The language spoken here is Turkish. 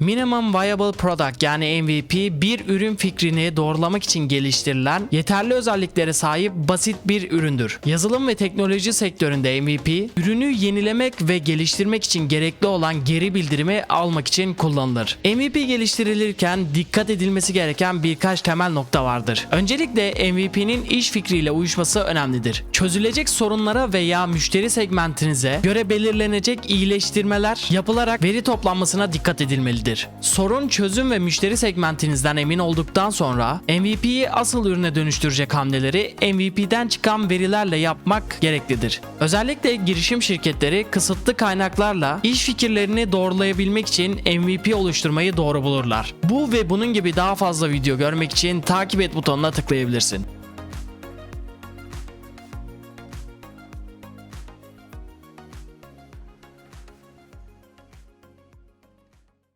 Minimum Viable Product yani MVP bir ürün fikrini doğrulamak için geliştirilen yeterli özelliklere sahip basit bir üründür. Yazılım ve teknoloji sektöründe MVP ürünü yenilemek ve geliştirmek için gerekli olan geri bildirimi almak için kullanılır. MVP geliştirilirken dikkat edilmesi gereken birkaç temel nokta vardır. Öncelikle MVP'nin iş fikriyle uyuşması önemlidir. Çözülecek sorunlara veya müşteri segmentinize göre belirlenecek iyileştirmeler yapılarak veri toplanmasına dikkat edilmelidir. Sorun çözüm ve müşteri segmentinizden emin olduktan sonra MVP'yi asıl ürüne dönüştürecek hamleleri MVP'den çıkan verilerle yapmak gereklidir. Özellikle girişim şirketleri kısıtlı kaynaklarla iş fikirlerini doğrulayabilmek için MVP oluşturmayı doğru bulurlar. Bu ve bunun gibi daha fazla video görmek için takip et butonuna tıklayabilirsin.